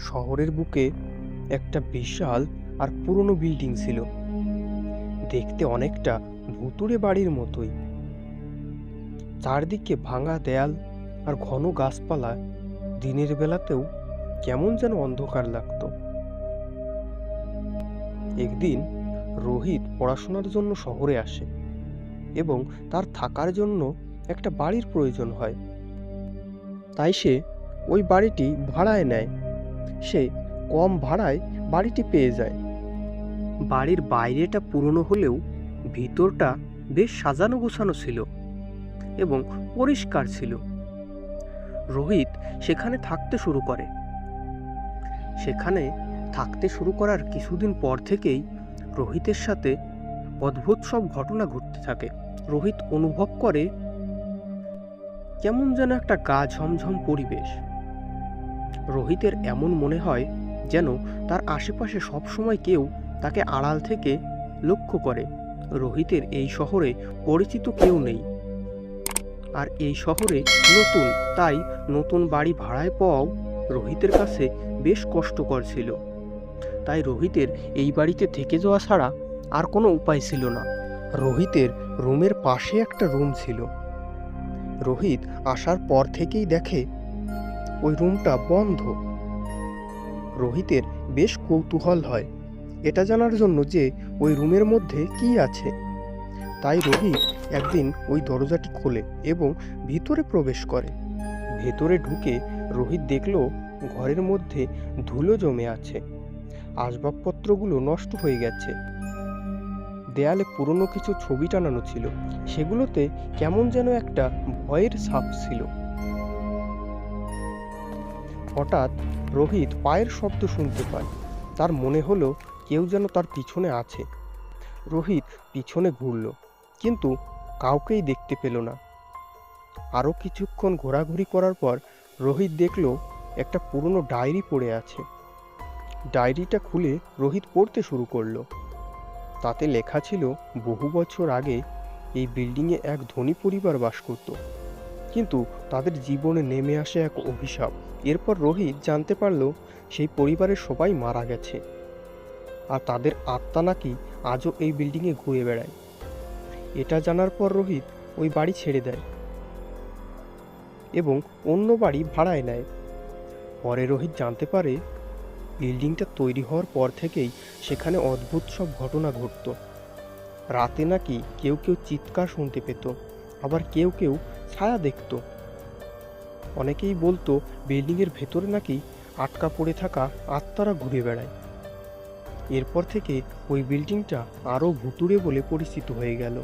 শহরের বুকে একটা বিশাল আর পুরনো বিল্ডিং ছিল। দেখতে অনেকটা ভুতুড়ে বাড়ির মতোই। চারদিকে ভাঙা দেয়াল আর ঘন গাছপালা দিনের বেলাতেও কেমন যেন অন্ধকার লাগতো। একদিন রোহিত পড়াশোনার জন্য শহরে আসে এবং তার থাকার জন্য একটা বাড়ির প্রয়োজন হয়। তাই সে ওই বাড়িটি ভাড়ায় নেয়। সে কম ভাড়ায় বাড়িটি পেয়ে যায়। বাড়ির বাইরেটা পুরনো হলেও ভিতরটা বেশ সাজানো গোছানো ছিল এবং পরিষ্কার ছিল। রোহিত সেখানে থাকতে শুরু করে। সেখানে থাকতে শুরু করার কিছুদিন পর থেকেই রোহিতের সাথে অদ্ভুত সব ঘটনা ঘটতে থাকে। রোহিত অনুভব করে কেমন যেন একটা গা ঝমঝম পরিবেশ। রোহিতের এমন মনে হয় যেন তার আশেপাশে সবসময় কেউ তাকে আড়াল থেকে লক্ষ্য করে। রোহিতের এই শহরে পরিচিত কেউ নেই। আর এই শহরে নতুন, তাই নতুন বাড়ি ভাড়ায় পাওয়াও রোহিতের কাছে বেশ কষ্টকর ছিল। তাই রোহিতের এই বাড়িতে থেকে যাওয়া ছাড়া আর কোনো উপায় ছিল না। রোহিতের রুমের পাশে একটা রুম ছিল। রোহিত আসার পর থেকেই দেখে ওই রুমটা বন্ধ। রোহিতের বেশ কৌতূহল হয়। এটা জানার জন্য যে ওই রুমের মধ্যে কি আছে। তাই রোহিত একদিন ওই দরজাটি খোলে এবং ভিতরে প্রবেশ করে। ভেতরে ঢুকে রোহিত দেখল ঘরের মধ্যে ধুলো জমে আছে। আসবাবপত্রগুলো নষ্ট হয়ে গেছে। দেয়ালে পুরনো কিছু ছবি টানানো ছিল। সেগুলোতে কেমন যেন একটা ভয়ের ছাপ ছিল। হঠাৎ রোহিত পায়ের শব্দ শুনতে পায়। তার মনে হলো কেউ যেন তার পিছনে আছে। রোহিত পিছনে ঘুরল, কিন্তু কাউকেই দেখতে পেল না। আরও কিছুক্ষণ ঘোরাঘুরি করার পর রোহিত দেখল একটা পুরনো ডায়েরি পড়ে আছে। ডায়েরিটা খুলে রোহিত পড়তে শুরু করল। তাতে লেখা ছিল, বহু বছর আগে এই বিল্ডিংয়ে এক ধনী পরিবার বাস করত। কিন্তু তাদের জীবনে নেমে আসে এক অভিশাপ। এরপর রোহিত জানতে পারল সেই পরিবারের সবাই মারা গেছে। আর তাদের আত্মা নাকি আজও এই বিল্ডিংয়ে ঘুরে বেড়ায়। এটা জানার পর রোহিত ওই বাড়ি ছেড়ে দেয় এবং অন্য বাড়ি ভাড়ায় নেয়। পরে রোহিত জানতে পারে বিল্ডিংটা তৈরি হওয়ার পর থেকেই সেখানে অদ্ভুত সব ঘটনা ঘটত। রাতে নাকি কেউ কেউ চিৎকার শুনতে পেত, আবার কেউ কেউ ছায়া দেখত। অনেকেই বলতো বিল্ডিংয়ের ভেতরে নাকি আটকা পড়ে থাকা আত্মারা ঘুরে বেড়ায়। এরপর থেকে ওই বিল্ডিংটা আরও ভুতুড়ে বলে পরিচিত হয়ে গেল।